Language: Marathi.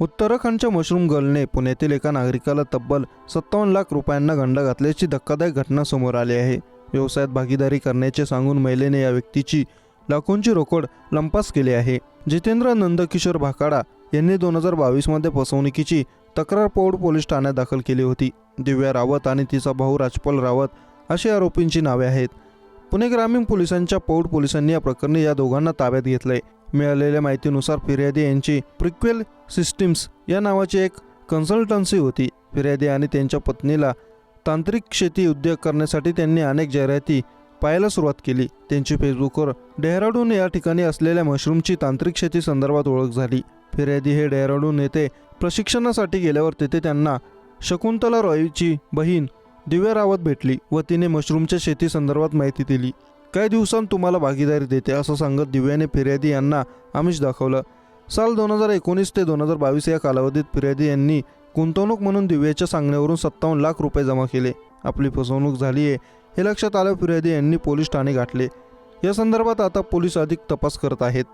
उत्तराखंडच्या मशरूम गर्लने पुण्यातील एका नागरिकाला तब्बल सत्तावन्न लाख रुपयांना गंडा घातल्याची धक्कादायक घटना समोर आली आहे. व्यवसायात भागीदारी करण्याचे सांगून महिलेने या व्यक्तीची लाखोंची रोकड लंपास केली आहे. जितेंद्र नंदकिशोर भाकाडा यांनी दोन हजार बावीसमध्ये फसवणुकीची तक्रार पौड पोलीस ठाण्यात दाखल केली होती. दिव्या रावत आणि तिचा भाऊ राजपाल रावत अशी आरोपींची नावे आहेत. पुणे ग्रामीण पोलिसांच्या पौड पोलिसांनी या प्रकरणी या दोघांना ताब्यात घेतलंय. मिळालेल्या माहितीनुसार फिर्यादी यांची प्रिक्वेल सिस्टीम्स या नावाची एक कन्सल्टन्सी होती. फिर्यादी आणि त्यांच्या पत्नीला तांत्रिक शेती उद्योग करण्यासाठी त्यांनी अनेक जाहिराती पाहायला सुरुवात केली. त्यांची फेसबुकवर डेहराडून या ठिकाणी असलेल्या मशरूमची तांत्रिक शेती संदर्भात ओळख झाली. फिर्यादी हे डेहराडून येथे प्रशिक्षणासाठी गेल्यावर तेथे त्यांना शकुंतला रॉयची बहीण दिव्या रावत भेटली व तिने मशरूमच्या शेती संदर्भात माहिती दिली. काही दिवसांत तुम्हाला भागीदारी देते असं सांगत दिव्याने फिर्यादी यांना आमिष दाखवलं. साल दोन हजार एकोणीस ते दोन हजार बावीस या कालावधीत फिर्यादी यांनी गुंतवणूक म्हणून दिव्याच्या सांगण्यावरून सत्तावन्न लाख रुपये जमा केले. आपली फसवणूक झाली आहे हे लक्षात आलं फिर्यादी यांनी पोलीस ठाणे गाठले. या संदर्भात आता पोलीस अधिक तपास करत आहेत.